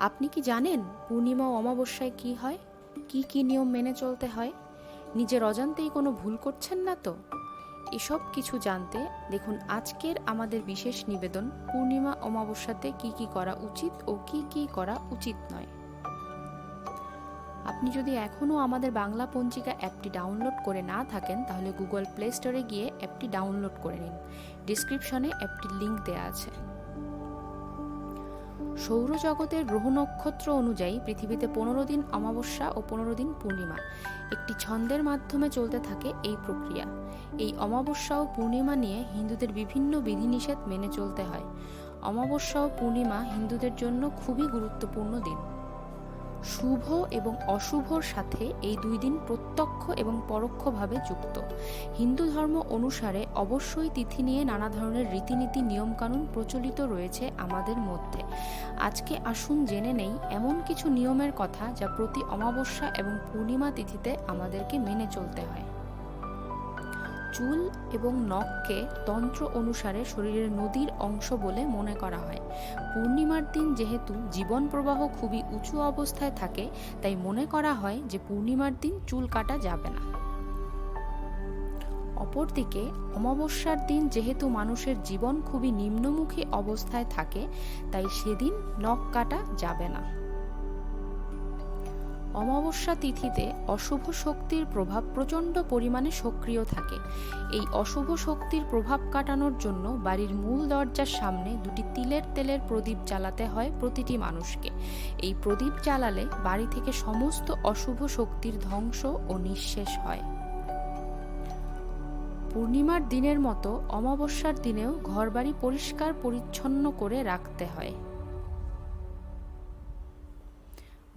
আপনি কি জানেন পূর্ণিমা ও অমাবস্যায় কি হয়? কি কি নিয়ম মেনে চলতে হয়? নিজের অজান্তেই কোনো ভুল করছেন না তো? এসব কিছু জানতে দেখুন আজকের আমাদের বিশেষ নিবেদন, পূর্ণিমা অমাবস্যাতে কি কি করা উচিত ও কি কি করা উচিত নয়। আপনি যদি এখনও আমাদের বাংলা পঞ্জিকা অ্যাপটি ডাউনলোড করে না থাকেন, তাহলে গুগল প্লে স্টোরে গিয়ে অ্যাপটি ডাউনলোড করে নিন। ডিসক্রিপশনে অ্যাপটির লিঙ্ক দেওয়া আছে। সৌরজগতের গ্রহ নক্ষত্র অনুযায়ী পৃথিবীতে পনেরো দিন অমাবস্যা ও পনেরো দিন পূর্ণিমা। একটি ছন্দের মাধ্যমে চলতে থাকে এই প্রক্রিয়া। এই অমাবস্যা ও পূর্ণিমা নিয়ে হিন্দুদের বিভিন্ন বিধিনিষেধ মেনে চলতে হয়। অমাবস্যা ও পূর্ণিমা হিন্দুদের জন্য খুবই গুরুত্বপূর্ণ দিন। শুভ এবং অশুভর সাথে এই দুই দিন প্রত্যক্ষ এবং পরোক্ষভাবে যুক্ত। হিন্দু ধর্ম অনুসারে অবশ্যই তিথি নিয়ে নানা ধরনের রীতিনীতি, নিয়মকানুন প্রচলিত রয়েছে আমাদের মধ্যে। আজকে আসুন জেনে নেই এমন কিছু নিয়মের কথা যা প্রতি অমাবস্যা এবং পূর্ণিমা তিথিতে আমাদেরকে মেনে চলতে হয়। চুল এবং নখকে তন্ত্র অনুসারে শরীরের নদীর অংশ বলে মনে করা হয়। পূর্ণিমার দিন যেহেতু জীবন প্রবাহ খুবই উঁচু অবস্থায় থাকে, তাই মনে করা হয় যে পূর্ণিমার দিন চুল কাটা যাবে না। অপরদিকে, অমাবস্যার দিন যেহেতু মানুষের জীবন খুবই নিম্নমুখী অবস্থায় থাকে, তাই সেদিন নখ কাটা যাবে না। অমাবস্যা তিথিতে অশুভ শক্তির প্রভাব প্রচণ্ড পরিমাণে সক্রিয় থাকে। এই অশুভ শক্তির প্রভাব কাটানোর জন্য বাড়ির মূল দরজার সামনে দুটি তিলের তেলের প্রদীপ জ্বালাতে হয় প্রতিটি মানুষকে। এই প্রদীপ জ্বালালে বাড়ি থেকে সমস্ত অশুভ শক্তির ধ্বংস ও নিঃশেষ হয়। পূর্ণিমার দিনের মতো অমাবস্যার দিনেও ঘরবাড়ি পরিষ্কার পরিচ্ছন্ন করে রাখতে হয়।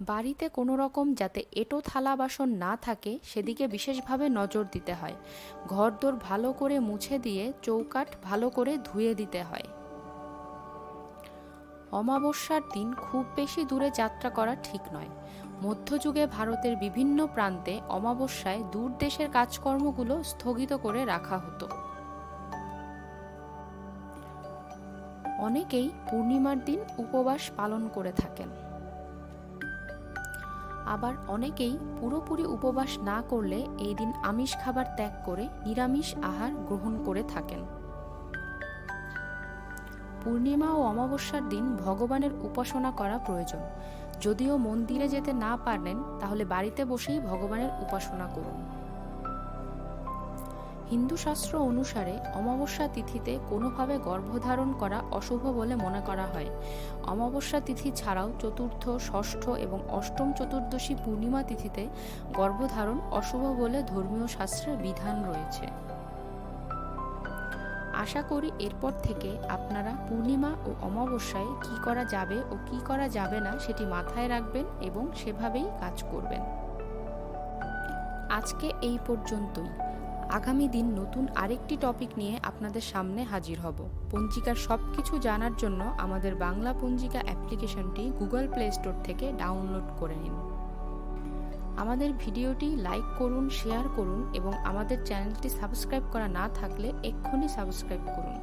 বাড়িতে কোনো রকম যাতে এটো থালা বাসন না থাকে, সেদিকে বিশেষভাবে নজর দিতে হয়। ঘরদোর ভালো করে মুছে দিয়ে চৌকাঠ ভালো করে ধুয়ে দিতে হয়। অমাবস্যার দিন খুব বেশি দূরে যাত্রা করা ঠিক নয়। মধ্যযুগে ভারতের বিভিন্ন প্রান্তে অমাবস্যায় দূর দেশের কাজকর্মগুলো স্থগিত করে রাখা হতো। অনেকেই পূর্ণিমার দিন উপবাস পালন করে থাকেন। আবার অনেকেই পুরোপুরি উপবাস না করলে এই দিন আমিষ খাবার ত্যাগ করে নিরামিষ আহার গ্রহণ করে থাকেন। পূর্ণিমা ও অমাবস্যার দিন ভগবানের উপাসনা করা প্রয়োজন। যদিও মন্দিরে যেতে না পারলেন, তাহলে বাড়িতে বসেই ভগবানের উপাসনা করুন। হিন্দু শাস্ত্র অনুসারে অমাবস্যা তিথিতে কোনোভাবে গর্ভধারণ করা অশুভ বলে মনে করা হয়। অমাবস্যা তিথি ছাড়াও চতুর্থ, ষষ্ঠ এবং অষ্টম চতুর্দশী পূর্ণিমা তিথিতে গর্ভধারণ অশুভ বলে ধর্মীয় শাস্ত্রের বিধান রয়েছে। আশা করি এরপর থেকে আপনারা পূর্ণিমা ও অমাবস্যায় কি করা যাবে ও কি করা যাবে না সেটি মাথায় রাখবেন এবং সেভাবেই কাজ করবেন। আজকে এই পর্যন্তই। আগামী দিন নতুন আরেকটি টপিক নিয়ে আপনাদের সামনে হাজির হব। পঞ্জিকার সব কিছু জানার জন্য আমাদের বাংলা পঞ্জিকা অ্যাপ্লিকেশনটি গুগল প্লে স্টোর থেকে ডাউনলোড করে নিন। আমাদের ভিডিওটি লাইক করুন, শেয়ার করুন এবং আমাদের চ্যানেলটি সাবস্ক্রাইব করা না থাকলে এক্ষুনি সাবস্ক্রাইব করুন।